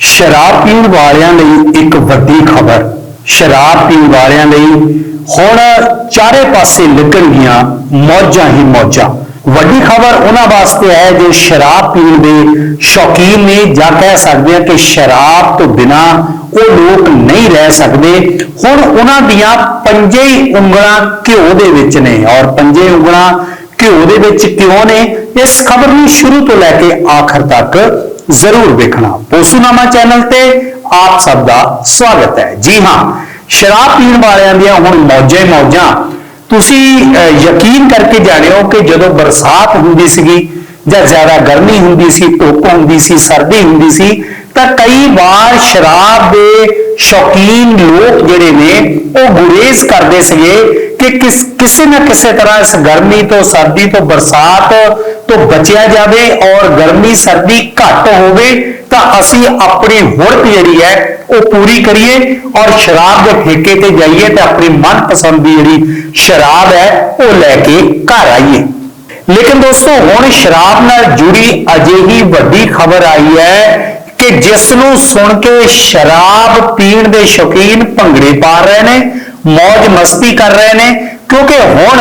ਸ਼ਰਾਬ ਪੀਣ ਵਾਲਿਆਂ ਲਈ ਇੱਕ ਵੱਡੀ ਖਬਰ। ਸ਼ਰਾਬ ਪੀਣ ਵਾਲਿਆਂ ਲਈ ਹੁਣ ਚਾਰੇ ਪਾਸੇ ਲੱਗਣਗੀਆਂ ਮੌਜਾਂ ਹੀ ਮੌਜਾਂ। ਵੱਡੀ ਖਬਰ ਉਹਨਾਂ ਵਾਸਤੇ ਹੈ ਜੋ ਸ਼ਰਾਬ ਪੀਣ ਦੇ ਸ਼ੌਕੀਨ ਨੇ ਜਾਂ ਕਹਿ ਸਕਦੇ ਆ ਕਿ ਸ਼ਰਾਬ ਤੋਂ ਬਿਨਾ ਉਹ ਲੋਕ ਨਹੀਂ ਰਹਿ ਸਕਦੇ। ਹੁਣ ਉਹਨਾਂ ਦੀਆਂ ਪੰਜੇ ਉਂਗਲਾਂ ਘਿਓ ਦੇ ਵਿੱਚ ਨੇ ਔਰ ਪੰਜੇ ਉਂਗਲਾਂ ਘਿਓ ਦੇ ਵਿੱਚ ਕਿਉਂ ਨੇ? ਇਸ ਖਬਰ ਨੂੰ ਸ਼ੁਰੂ ਤੋਂ ਲੈ ਕੇ ਆਖਰ ਤੱਕ ਜ਼ਰੂਰ ਵੇਖਣਾ। ਪੋਸੂਨਾਮਾ ਚੈਨਲ ਤੇ ਆਪ ਸਭ ਦਾ ਸਵਾਗਤ ਹੈ। ਜੀ ਹਾਂ, ਸ਼ਰਾਬ ਪੀਣ ਵਾਲਿਆਂ ਦੀਆਂ ਹੁਣ ਮੌਜਾਂ ਮੌਜਾਂ। ਤੁਸੀਂ ਯਕੀਨ ਕਰਕੇ ਜਾਣਿਓ ਕਿ ਜਦੋਂ ਬਰਸਾਤ ਹੁੰਦੀ ਸੀਗੀ ਜਾਂ ਜ਼ਿਆਦਾ ਗਰਮੀ ਹੁੰਦੀ ਸੀ, ਧੁੱਪ ਹੁੰਦੀ ਸੀ, ਸਰਦੀ ਹੁੰਦੀ ਸੀ, ਤਾਂ ਕਈ ਵਾਰ ਸ਼ਰਾਬ ਦੇ ਸ਼ੌਕੀਨ ਲੋਕ ਜਿਹੜੇ ਨੇ, ਉਹ ਗੁਰੇਜ਼ ਕਰਦੇ ਸੀਗੇ ਕਿ ਕਿਸੇ ਨਾ ਕਿਸੇ ਤਰ੍ਹਾਂ ਇਸ ਗਰਮੀ ਤੋਂ, ਸਰਦੀ ਤੋਂ ਬਰਸਾਤ ਤੋਂ ਬਚਿਆ ਜਾਵੇ ਔਰ ਗਰਮੀ, ਸਰਦੀ ਘੱਟ ਹੋਵੇ, ਤਾਂ ਅਸੀਂ ਆਪਣੀ ਹੁਰਤ ਜਿਹੜੀ ਹੈ, ਉਹ ਪੂਰੀ ਕਰੀਏ ਔਰ ਸ਼ਰਾਬ ਦੇ ਠੇਕੇ ਤੇ ਜਾਈਏ ਤੇ ਆਪਣੀ ਮਨਪਸੰਦ ਦੀ ਜਿਹੜੀ ਸ਼ਰਾਬ ਹੈ, ਉਹ ਲੈ ਕੇ ਘਰ ਆਈਏ। ਲੇਕਿਨ ਦੋਸਤੋ, ਹੁਣ ਸ਼ਰਾਬ ਨਾਲ ਜੁੜੀ ਅਜਿਹੀ ਵੱਡੀ ਖਬਰ ਆਈ ਹੈ ਕਿ ਜਿਸ ਨੂੰ ਸੁਣ ਕੇ ਸ਼ਰਾਬ ਪੀਣ ਦੇ ਸ਼ੌਕੀਨ ਭੰਗੜੇ ਪਾ ਰਹੇ ਨੇ ਮौज ਮਸਤੀ ਕਰ ਰਹੇ ਨੇ ਕਿਉਂਕਿ ਹੁਣ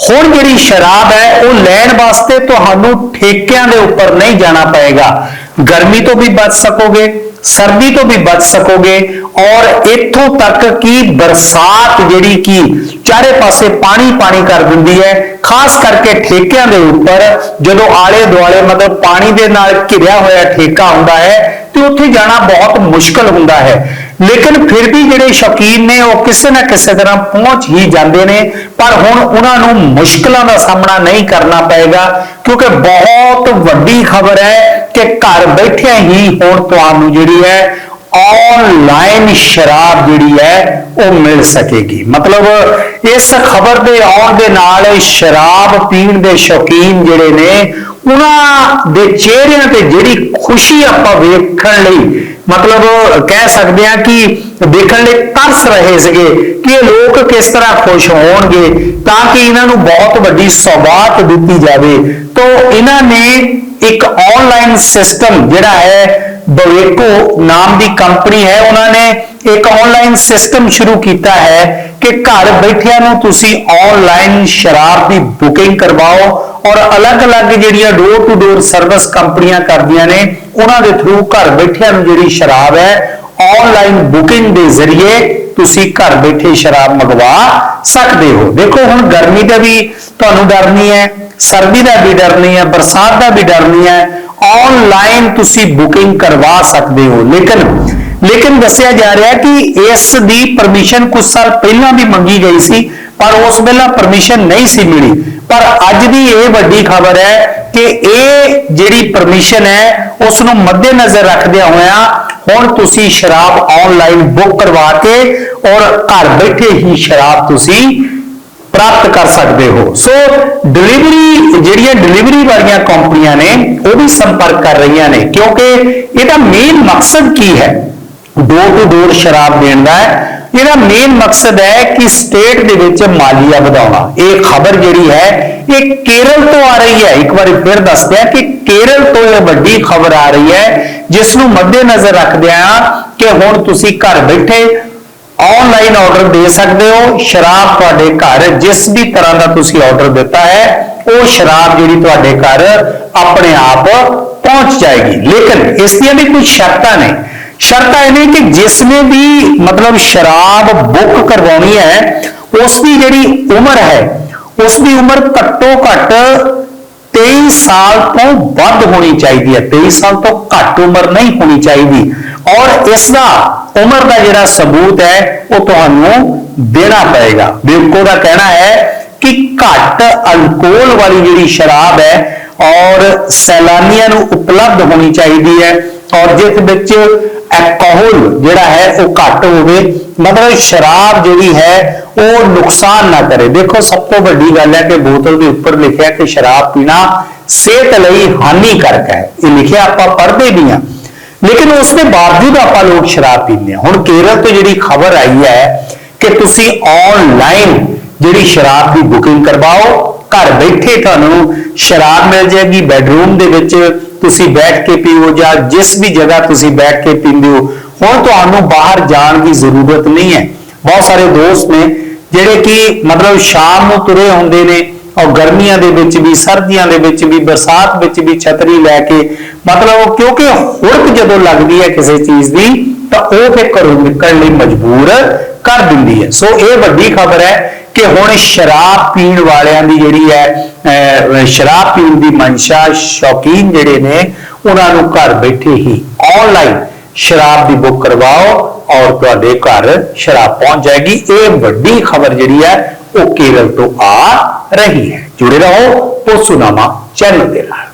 ਹੁਣ ਜਿਹੜੀ ਸ਼ਰਾਬ ਹੈ, ਉਹ ਲੈਣ ਵਾਸਤੇ ਤੁਹਾਨੂੰ ਠੇਕਿਆਂ ਦੇ ਉੱਪਰ ਨਹੀਂ ਜਾਣਾ ਪਏਗਾ। ਗਰਮੀ ਤੋਂ ਵੀ ਬਚ ਸਕੋਗੇ, ਸਰਦੀ ਤੋਂ ਵੀ ਬਚ ਸਕੋਗੇ, ਔਰ ਇੱਥੋਂ ਤੱਕ ਕਿ ਬਰਸਾਤ ਜਿਹੜੀ ਕਿ ਚਾਰੇ ਪਾਸੇ ਪਾਣੀ ਪਾਣੀ ਕਰ ਦਿੰਦੀ ਹੈ, ਖਾਸ ਕਰਕੇ ਠੇਕਿਆਂ ਦੇ ਉੱਪਰ, ਜਦੋਂ ਆਲੇ ਦੁਆਲੇ ਮਤਲਬ ਪਾਣੀ ਦੇ ਨਾਲ ਘਿਰਿਆ ਹੋਇਆ ਠੇਕਾ ਹੁੰਦਾ ਹੈ ਤੇ ਉੱਥੇ ਜਾਣਾ ਬਹੁਤ ਮੁਸ਼ਕਲ ਹੁੰਦਾ ਹੈ। ਲੇਕਿਨ ਫਿਰ ਵੀ ਜਿਹੜੇ ਸ਼ੌਕੀਨ ਨੇ, ਉਹ ਕਿਸੇ ਨਾ ਕਿਸੇ ਤਰ੍ਹਾਂ ਪਹੁੰਚ ਹੀ ਜਾਂਦੇ ਨੇ। ਪਰ ਹੁਣ ਉਹਨਾਂ ਨੂੰ ਮੁਸ਼ਕਲਾਂ ਦਾ ਸਾਹਮਣਾ ਨਹੀਂ ਕਰਨਾ ਪਏਗਾ, ਕਿਉਂਕਿ ਬਹੁਤ ਵੱਡੀ ਖਬਰ ਹੈ ਕਿ ਘਰ ਬੈਠਿਆਂ ਹੀ ਹੁਣ ਤੁਹਾਨੂੰ ਜਿਹੜੀ ਹੈ ਆਨਲਾਈਨ ਸ਼ਰਾਬ ਜਿਹੜੀ ਹੈ, ਉਹ ਮਿਲ ਸਕੇਗੀ। ਮਤਲਬ ਇਸ ਖਬਰ ਦੇ ਆਉਣ ਦੇ ਨਾਲ ਸ਼ਰਾਬ ਪੀਣ ਦੇ ਸ਼ੌਕੀਨ ਜਿਹੜੇ ਨੇ ਉਹਨਾਂ ਦੇ ਚਿਹਰਿਆਂ ਤੇ ਜਿਹੜੀ ਖੁਸ਼ੀ ਆਪਾਂ ਵੇਖਣ ਲਈ, ਮਤਲਬ ਕਹਿ ਸਕਦੇ ਆ ਕਿ ਦੇਖਣ ਲਈ ਤਰਸ ਰਹੇ ਸੀਗੇ ਕਿ ਇਹ ਲੋਕ ਕਿਸ ਤਰ੍ਹਾਂ ਖੁਸ਼ ਹੋਣਗੇ ਤਾਂ ਕਿ ਇਹਨਾਂ ਨੂੰ ਬਹੁਤ ਵੱਡੀ ਸੌਗਾਤ ਦਿੱਤੀ ਜਾਵੇ। ਤੋਂ ਇਹਨਾਂ ਨੇ ਇੱਕ ਆਨਲਾਈਨ ਸਿਸਟਮ ਜਿਹੜਾ ਹੈ ਬਵੇਕੋ ਨਾਮ ਦੀ ਕੰਪਨੀ ਹੈ, ਉਹਨਾਂ ਨੇ ਇੱਕ ਆਨਲਾਈਨ ਸਿਸਟਮ ਸ਼ੁਰੂ ਕੀਤਾ ਹੈ ਕਿ ਘਰ ਬੈਠਿਆਂ ਨੂੰ ਤੁਸੀਂ ਆਨਲਾਈਨ ਸ਼ਰਾਬ ਦੀ ਬੁਕਿੰਗ ਕਰਵਾਓ ਔਰ ਅਲੱਗ-ਅਲੱਗ ਜਿਹੜੀਆਂ ਡੋਰ ਟੂ ਡੋਰ ਸਰਵਿਸ ਕੰਪਨੀਆਂ ਕਰਦੀਆਂ ਨੇ, ਉਹਨਾਂ ਦੇ ਥਰੂ ਘਰ ਬੈਠਿਆਂ ਨੂੰ ਜਿਹੜੀ ਸ਼ਰਾਬ ਹੈ ਆਨਲਾਈਨ ਬੁਕਿੰਗ ਦੇ ਜ਼ਰੀਏ ਤੁਸੀਂ ਘਰ ਬੈਠੇ ਸ਼ਰਾਬ ਮੰਗਵਾ ਸਕਦੇ ਹੋ। ਦੇਖੋ ਹੁਣ ਗਰਮੀ ਦਾ ਵੀ ਤੁਹਾਨੂੰ ਡਰ ਨਹੀਂ ਹੈ, ਸਰਦੀ ਦਾ ਵੀ ਡਰ ਨਹੀਂ ਹੈ, ਬਰਸਾਤ ਦਾ ਵੀ ਡਰ ਨਹੀਂ ਹੈ ਆਨਲਾਈਨ ਤੁਸੀਂ ਬੁਕਿੰਗ ਕਰਵਾ ਸਕਦੇ ਹੋ। ਲੇਕਿਨ ਲੇਕਿਨ ਦੱਸਿਆ ਜਾ ਰਿਹਾ ਕਿ ਇਸ ਦੀ ਪਰਮਿਸ਼ਨ ਕੁਝ ਸਾਲ ਪਹਿਲਾਂ ਵੀ ਮੰਗੀ ਗਈ ਸੀ, ਪਰ ਉਸ ਵੇਲੇ ਪਰਮਿਸ਼ਨ ਨਹੀਂ ਸੀ ਮਿਲੀ। ਪਰ ਅੱਜ ਦੀ ਇਹ ਵੱਡੀ ਖਬਰ ਹੈ ਕਿ ਇਹ ਜਿਹੜੀ ਪਰਮਿਸ਼ਨ ਹੈ ਉਸ ਨੂੰ ਮੱਦੇਨਜ਼ਰ ਰੱਖਦਿਆਂ ਹੋਇਆਂ ਹੁਣ ਤੁਸੀਂ ਸ਼ਰਾਬ ਆਨਲਾਈਨ ਬੁੱਕ ਕਰਵਾ ਕੇ ਔਰ ਘਰ ਬੈਠੇ ਹੀ ਸ਼ਰਾਬ ਤੁਸੀਂ ਪ੍ਰਾਪਤ ਕਰ ਸਕਦੇ ਹੋ। ਸੋ ਡਿਲੀਵਰੀ ਜਿਹੜੀਆਂ ਡਿਲੀਵਰੀ ਵਾਲੀਆਂ ਕੰਪਨੀਆਂ ਨੇ, ਉਹ ਵੀ ਸੰਪਰਕ ਕਰ ਰਹੀਆਂ ਨੇ। ਕਿਉਂਕਿ ਇਹਦਾ ਮੇਨ ਮਕਸਦ ਕੀ ਹੈ? ਡੋਰ ਟੂ ਡੋਰ ਸ਼ਰਾਬ ਦੇਣ ਦਾ ਹੈ। ਇਹਦਾ ਮੇਨ ਮਕਸਦ ਹੈ ਕਿ ਸਟੇਟ ਦੇ ਵਿੱਚ ਮਾਲੀਆ ਵਧਾਉਣਾ। ਇਹ ਖਬਰ ਜਿਹੜੀ ਹੈ, ਇਹ ਕੇਰਲ ਤੋਂ ਆ ਰਹੀ ਹੈ। ਇੱਕ ਵਾਰੀ ਫਿਰ ਦੱਸਦੇ ਆ ਕਿ ਕੇਰਲ ਤੋਂ ਇਹ ਵੱਡੀ ਖਬਰ ਆ ਰਹੀ ਹੈ ਜਿਸ ਨੂੰ ਮੱਦੇਨਜ਼ਰ ਰੱਖਦਿਆਂ ਕਿ ਹੁਣ ਤੁਸੀਂ ਘਰ ਬੈਠੇ ਆਨਲਾਈਨ ਆਰਡਰ ਦੇ ਸਕਦੇ ਹੋ। ਸ਼ਰਾਬ ਤੁਹਾਡੇ ਘਰ ਜਿਸ ਵੀ ਤਰ੍ਹਾਂ ਦਾ ਤੁਸੀਂ ਆਰਡਰ ਦਿੱਤਾ ਹੈ, ਉਹ ਸ਼ਰਾਬ ਜਿਹੜੀ ਤੁਹਾਡੇ ਘਰ ਆਪਣੇ ਆਪ ਪਹੁੰਚ ਜਾਏਗੀ। ਲੇਕਿਨ ਇਸ ਦੀਆਂ ਵੀ ਕੁਝ ਸ਼ਰਤਾਂ ਨੇ। ਸ਼ਰਤਾਂ ਇਹ ਨੇ ਕਿ ਜਿਸ ਨੇ ਵੀ ਮਤਲਬ ਸ਼ਰਾਬ ਬੁੱਕ ਕਰਵਾਉਣੀ ਹੈ, ਉਸ ਦੀ ਜਿਹੜੀ ਉਮਰ ਹੈ, ਉਸ ਦੀ ਉਮਰ ਘੱਟੋ ਘੱਟ 23 ਸਾਲ ਤੋਂ ਵੱਧ ਹੋਣੀ ਚਾਹੀਦੀ ਹੈ। 23 ਸਾਲ ਤੋਂ ਘੱਟ ਉਮਰ ਨਹੀਂ ਹੋਣੀ ਚਾਹੀਦੀ। ਔਰ ਇਸ ਦਾ ਉਮਰ ਦਾ ਜਿਹੜਾ ਸਬੂਤ ਹੈ, ਉਹ ਤੁਹਾਨੂੰ ਦੇਣਾ ਪਏਗਾ। ਬੇਵਕੋ ਦਾ ਕਹਿਣਾ ਹੈ ਕਿ ਘੱਟ ਅਲਕੋਹਲ ਵਾਲੀ ਜਿਹੜੀ ਸ਼ਰਾਬ ਹੈ, ਔਰ ਸੈਲਾਨੀਆਂ ਨੂੰ ਉਪਲਬਧ ਹੋਣੀ ਚਾਹੀਦੀ ਹੈ, ਔਰ ਜਿਸ ਵਿੱਚ ਐਲਕੋਹਲ ਜਿਹੜਾ ਹੈ, ਉਹ ਘੱਟ ਹੋਵੇ। ਮਤਲਬ ਸ਼ਰਾਬ ਜਿਹੜੀ ਹੈ, ਉਹ ਨੁਕਸਾਨ ਨਾ ਕਰੇ। ਦੇਖੋ, ਸਭ ਤੋਂ ਵੱਡੀ ਗੱਲ ਹੈ ਕਿ ਬੋਤਲ ਦੇ ਉੱਪਰ ਲਿਖਿਆ ਕਿ ਸ਼ਰਾਬ ਪੀਣਾ ਸਿਹਤ ਲਈ ਹਾਨੀਕਾਰਕ ਹੈ। ਇਹ ਲਿਖਿਆ ਆਪਾਂ ਪੜ੍ਹਦੇ ਵੀ ਹਾਂ। ਲੇਕਿਨ ਉਸ ਦੇ ਬਾਵਜੂਦ ਆਪਾਂ ਲੋਕ ਸ਼ਰਾਬ ਪੀਂਦੇ ਹਾਂ। ਹੁਣ ਕੇਰਲ ਤੋਂ ਜਿਹੜੀ ਖਬਰ ਆਈ ਹੈ ਕਿ ਤੁਸੀਂ ਆਨਲਾਈਨ ਜਿਹੜੀ ਸ਼ਰਾਬ ਦੀ ਬੁਕਿੰਗ ਕਰਵਾਓ, ਘਰ ਬੈਠੇ ਤੁਹਾਨੂੰ ਸ਼ਰਾਬ ਮਿਲ ਜਾਏਗੀ ਬੈਡਰੂਮ ਦੇ ਵਿੱਚ ਤੁਸੀਂ ਬੈਠ ਕੇ ਪੀਓ ਜਾਂ ਜਿਸ ਵੀ ਜਗ੍ਹਾ ਤੁਸੀਂ ਬੈਠ ਕੇ ਪੀਂਦੇ ਹੋ, ਹੁਣ ਤੁਹਾਨੂੰ ਬਾਹਰ ਜਾਣ ਦੀ ਜ਼ਰੂਰਤ ਨਹੀਂ ਹੈ। ਬਹੁਤ ਸਾਰੇ ਦੋਸਤ ਨੇ ਜਿਹੜੇ ਕਿ ਮਤਲਬ ਸ਼ਾਮ ਨੂੰ ਤੁਰੇ ਹੁੰਦੇ ਨੇ ਔਰ ਗਰਮੀਆਂ ਦੇ ਵਿੱਚ ਵੀ ਸਰਦੀਆਂ ਦੇ ਵਿੱਚ ਵੀ ਬਰਸਾਤ ਵਿੱਚ ਵੀ ਛਤਰੀ ਲੈ ਕੇ ਮਤਲਬ ਕਿਉਂਕਿ ਹੁੜਕ ਜਦੋਂ ਲੱਗਦੀ ਹੈ ਕਿਸੇ ਚੀਜ਼ ਦੀ ਤਾਂ ਉਹ ਫਿਰ ਘਰੋਂ ਨਿਕਲਣ ਲਈ ਮਜਬੂਰ ਕਰ ਦਿੰਦੀ ਹੈ। ਸੋ ਇਹ ਵੱਡੀ ਖਬਰ ਹੈ ਕਿ ਹੁਣ ਸ਼ਰਾਬ ਪੀਣ ਵਾਲਿਆਂ ਦੀ ਜਿਹੜੀ ਹੈ ਅਹ, ਸ਼ਰਾਬ ਪੀਣ ਦੀ ਮਨਸ਼ਾ ਸ਼ੌਕੀਨ ਜਿਹੜੇ ਨੇ ਉਹਨਾਂ ਨੂੰ ਘਰ ਬੈਠੇ ਹੀ ਆਨਲਾਈਨ ਸ਼ਰਾਬ ਦੀ ਬੁੱਕ ਕਰਵਾਓ ਔਰ ਤੁਹਾਡੇ ਘਰ ਸ਼ਰਾਬ ਪਹੁੰਚ ਜਾਏਗੀ। ਇਹ ਵੱਡੀ ਖਬਰ ਜਿਹੜੀ ਹੈ ਉਹ ਕੇਰਲ ਤੋਂ ਆ ਰਹੀ ਹੈ। ਜੁੜੇ ਰਹੋ ਪੋਸੂਨਾਮਾ ਚੈਨਲ ਦੇ ਨਾਲ।